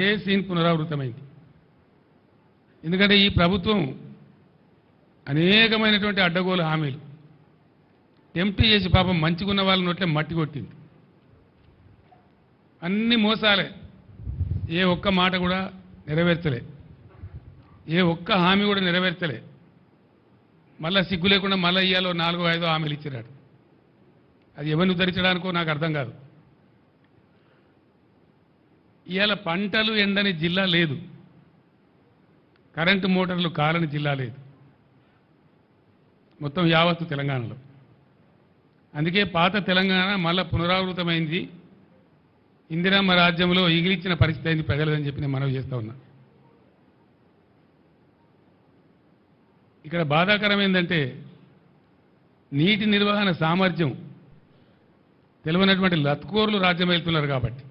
ఏ scene పునరావృతమైంది? ఎందుకంటే ఈ ప్రభుత్వం అనేకమైనటువంటి అడ్డగోలు హామీలు. టెంప్ట్ చేసి పాపం మంచిగున్న వాళ్ళ నోట్లే మట్టి కొట్టింది. అన్ని మోసాలే. ఏ ఒక్క మాట కూడా నెరవేర్చలే. ఏ ఒక్క హామీ కూడా నెరవేర్చలే. మళ్ళా సిగ్గు లేకుండా మళ్ళీ ఇయ్యాలో నాలుగో ఐదో హామీలు ఇచ్చినాడు అది ఎవరిని ఉద్ధరించడానికో నాకు అర్థం కాదు. ఇవాళ పంటలు ఎండని జిల్లా లేదు. కరెంటు మోటార్లు కాలని జిల్లా లేదు. మొత్తం యావత్తు తెలంగాణలో. అందుకే పాత తెలంగాణ మళ్ళా పునరావృతమైంది. ఇందిరామ రాజ్యంలో ఇగిలిచ్చిన పరిస్థితి అయింది ప్రజలదని చెప్పి నేను మనవి చేస్తూ ఉన్నా. ఇక్కడ బాధాకరం ఏంటంటే నీటి నిర్వహణ సామర్థ్యం తెలియనటువంటి లత్కోర్లు రాజ్యం వెళ్తున్నారు కాబట్టి.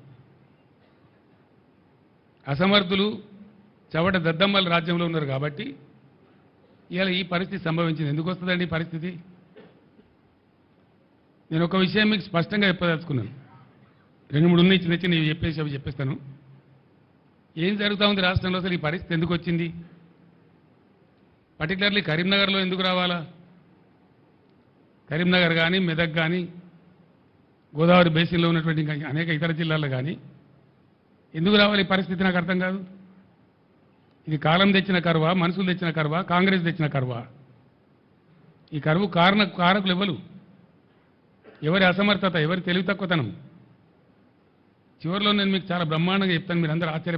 అసమర్థులు చవట దద్దమ్మల రాజ్యంలో ఉన్నారు కాబట్టి ఇవాళ ఈ పరిస్థితి సంభవించింది. ఎందుకు వస్తుందండి ఈ పరిస్థితి? నేను ఒక విషయం మీకు స్పష్టంగా చెప్పదలుచుకున్నాను. రెండు మూడు ఉన్నాయి చిన్న చిన్న చెప్పేసి అవి చెప్పేస్తాను. ఏం జరుగుతూ ఉంది రాష్ట్రంలో అసలు ఈ పరిస్థితి ఎందుకు వచ్చింది? పర్టికులర్లీ కరీంనగర్లో ఎందుకు రావాలా? కరీంనగర్ కానీ మెదక్ కానీ గోదావరి బేసిన్లో ఉన్నటువంటి అనేక ఇతర జిల్లాల్లో కానీ ఎందుకు రావాలి పరిస్థితి నాకు అర్థం కాదు? ఇది కాలం తెచ్చిన కరువా మనుషులు తెచ్చిన కరువా కాంగ్రెస్ తెచ్చిన కరువా? ఈ కరువు కారణ కారకులు ఎవరు? ఎవరి అసమర్థత ఎవరి తెలివి తక్కువతనం? చివరిలో నేను మీకు చాలా బ్రహ్మాండంగా చెప్తాను మీరు అందరూ ఆశ్చర్యపడ